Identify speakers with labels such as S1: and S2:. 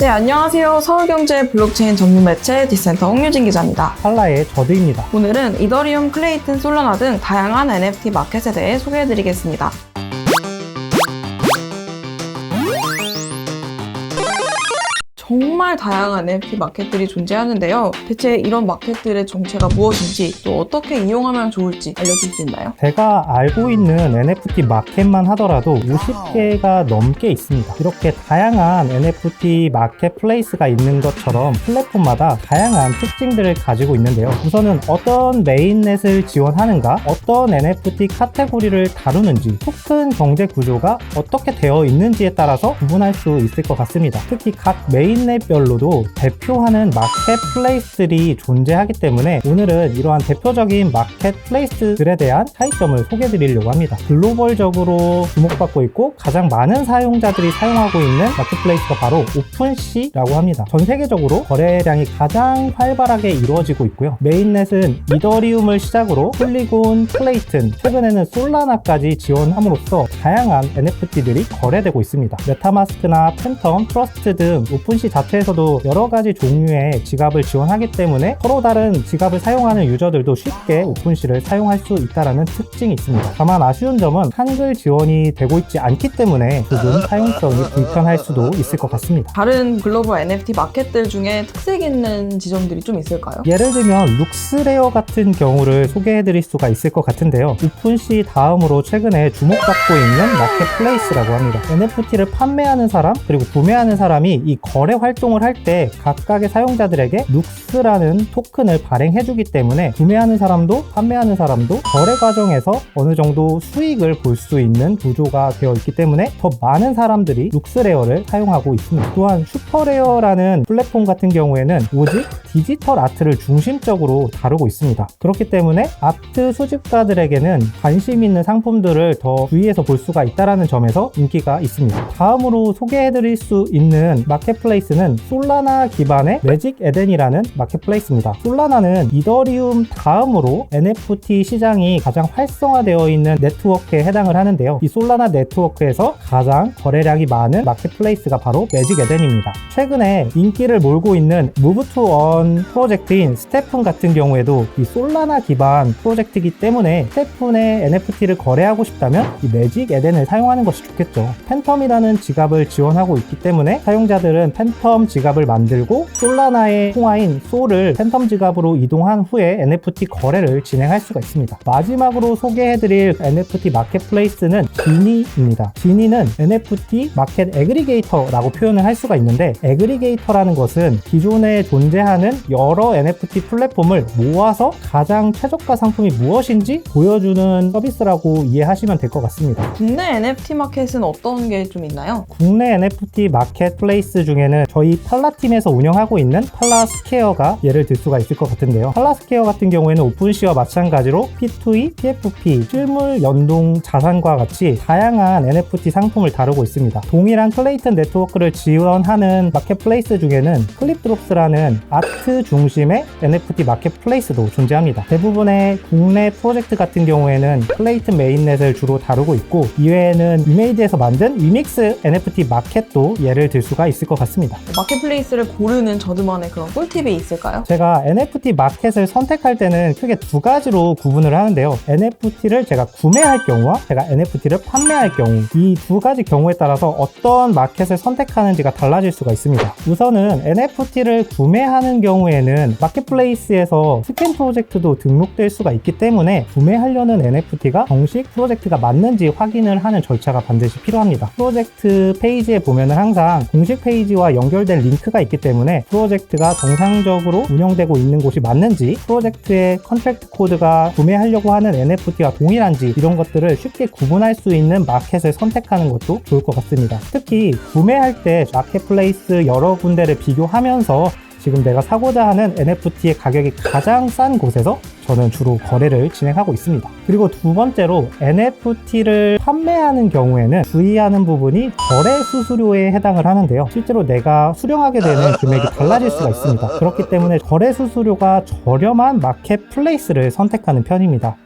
S1: 네, 안녕하세요. 서울경제 블록체인 전문 매체 디센터 홍유진 기자입니다.
S2: 팔라의 저드입니다.
S1: 오늘은 이더리움, 클레이튼, 솔라나 등 다양한 NFT 마켓에 대해 소개해드리겠습니다. 정말 다양한 NFT 마켓들이 존재하는데요. 대체 이런 마켓들의 정체가 무엇인지 또 어떻게 이용하면 좋을지 알려줄 수 있나요?
S2: 제가 알고 있는 NFT 마켓만 하더라도 50개가 넘게 있습니다. 이렇게 다양한 NFT 마켓 플레이스가 있는 것처럼 플랫폼마다 다양한 특징들을 가지고 있는데요. 우선은 어떤 메인넷을 지원하는가, 어떤 NFT 카테고리를 다루는지, 토큰 경제 구조가 어떻게 되어 있는지에 따라서 구분할 수 있을 것 같습니다. 특히 각 메인 넷별로도 대표하는 마켓 플레이스들이 존재하기 때문에 오늘은 이러한 대표적인 마켓 플레이스들에 대한 차이점을 소개해 드리려고 합니다. 글로벌적으로 주목받고 있고 가장 많은 사용자들이 사용하고 있는 마켓플레이스가 바로 오픈시라고 합니다. 전 세계적으로 거래량이 가장 활발하게 이루어지고 있고요. 메인넷은 이더리움을 시작으로 폴리곤, 플레이튼, 최근에는 솔라나까지 지원함으로써 다양한 NFT들이 거래되고 있습니다. 메타마스크나 팬텀, 트러스트 등 오픈시 자체에서도 여러 가지 종류의 지갑을 지원하기 때문에 서로 다른 지갑을 사용하는 유저들도 쉽게 오픈시를 사용할 수 있다는 특징이 있습니다. 다만 아쉬운 점은 한글 지원이 되고 있지 않기 때문에 조금 사용성이 불편할 수도 있을 것 같습니다.
S1: 다른 글로벌 NFT 마켓들 중에 특색 있는 지점들이 좀 있을까요?
S2: 예를 들면 룩스레어 같은 경우를 소개해 드릴 수가 있을 것 같은데요. 오픈시 다음으로 최근에 주목받고 있는 마켓플레이스라고 합니다. NFT를 판매하는 사람 그리고 구매하는 사람이 이 거래 활동을 할 때 각각의 사용자들에게 룩스라는 토큰을 발행해 주기 때문에 구매하는 사람도 판매하는 사람도 거래 과정에서 어느 정도 수익을 볼 수 있는 구조가 되어 있기 때문에 더 많은 사람들이 룩스레어를 사용하고 있습니다. 또한 슈퍼레어라는 플랫폼 같은 경우에는 오직 디지털 아트를 중심적으로 다루고 있습니다. 그렇기 때문에 아트 수집가들에게는 관심 있는 상품들을 더 주의해서 볼 수가 있다는 점에서 인기가 있습니다. 다음으로 소개해드릴 수 있는 마켓플레이스 는 솔라나 기반의 매직 에덴이라는 마켓플레이스입니다. 솔라나는 이더리움 다음으로 NFT 시장이 가장 활성화되어 있는 네트워크에 해당을 하는데요. 이 솔라나 네트워크에서 가장 거래량이 많은 마켓플레이스가 바로 매직 에덴입니다. 최근에 인기를 몰고 있는 무브 투원 프로젝트인 스테픈 같은 경우에도 이 솔라나 기반 프로젝트이기 때문에 스테픈의 NFT를 거래하고 싶다면 이 매직 에덴을 사용하는 것이 좋겠죠. 팬텀이라는 지갑을 지원하고 있기 때문에 사용자들은 팬텀 지갑을 만들고 솔라나의 통화인 솔을 팬텀 지갑으로 이동한 후에 NFT 거래를 진행할 수가 있습니다. 마지막으로 소개해드릴 NFT 마켓플레이스는 지니입니다. 지니는 NFT 마켓 에그리게이터라고 표현을 할 수가 있는데 에그리게이터라는 것은 기존에 존재하는 여러 NFT 플랫폼을 모아서 가장 최저가 상품이 무엇인지 보여주는 서비스라고 이해하시면 될 것 같습니다.
S1: 국내 NFT 마켓은 어떤 게 좀 있나요?
S2: 국내 NFT 마켓플레이스 중에는 저희 팔라팀에서 운영하고 있는 팔라스케어가 예를 들 수가 있을 것 같은데요. 팔라스케어 같은 경우에는 오픈시와 마찬가지로 P2E, PFP, 실물 연동 자산과 같이 다양한 NFT 상품을 다루고 있습니다. 동일한 클레이튼 네트워크를 지원하는 마켓플레이스 중에는 클립드롭스라는 아트 중심의 NFT 마켓플레이스도 존재합니다. 대부분의 국내 프로젝트 같은 경우에는 클레이튼 메인넷을 주로 다루고 있고 이외에는 이메이드에서 만든 위믹스 NFT 마켓도 예를 들 수가 있을 것 같습 니다.
S1: 마켓플레이스를 고르는 저들만의 그런 꿀팁이 있을까요?
S2: 제가 NFT 마켓을 선택할 때는 크게 두 가지로 구분을 하는데요. NFT를 제가 구매할 경우와 제가 NFT를 판매할 경우 이 두 가지 경우에 따라서 어떤 마켓을 선택하는지가 달라질 수가 있습니다. 우선은 NFT를 구매하는 경우에는 마켓플레이스에서 스캔 프로젝트도 등록될 수가 있기 때문에 구매하려는 NFT가 정식 프로젝트가 맞는지 확인을 하는 절차가 반드시 필요합니다. 프로젝트 페이지에 보면 항상 공식 페이지와 연결된 링크가 있기 때문에 프로젝트가 정상적으로 운영되고 있는 곳이 맞는지 프로젝트의 컨트랙트 코드가 구매하려고 하는 NFT와 동일한지 이런 것들을 쉽게 구분할 수 있는 마켓을 선택하는 것도 좋을 것 같습니다. 특히 구매할 때 마켓플레이스 여러 군데를 비교하면서 지금 내가 사고자 하는 NFT의 가격이 가장 싼 곳에서 저는 주로 거래를 진행하고 있습니다. 그리고 두 번째로 NFT를 판매하는 경우에는 주의하는 부분이 거래 수수료에 해당을 하는데요. 실제로 내가 수령하게 되는 금액이 달라질 수가 있습니다. 그렇기 때문에 거래 수수료가 저렴한 마켓플레이스를 선택하는 편입니다.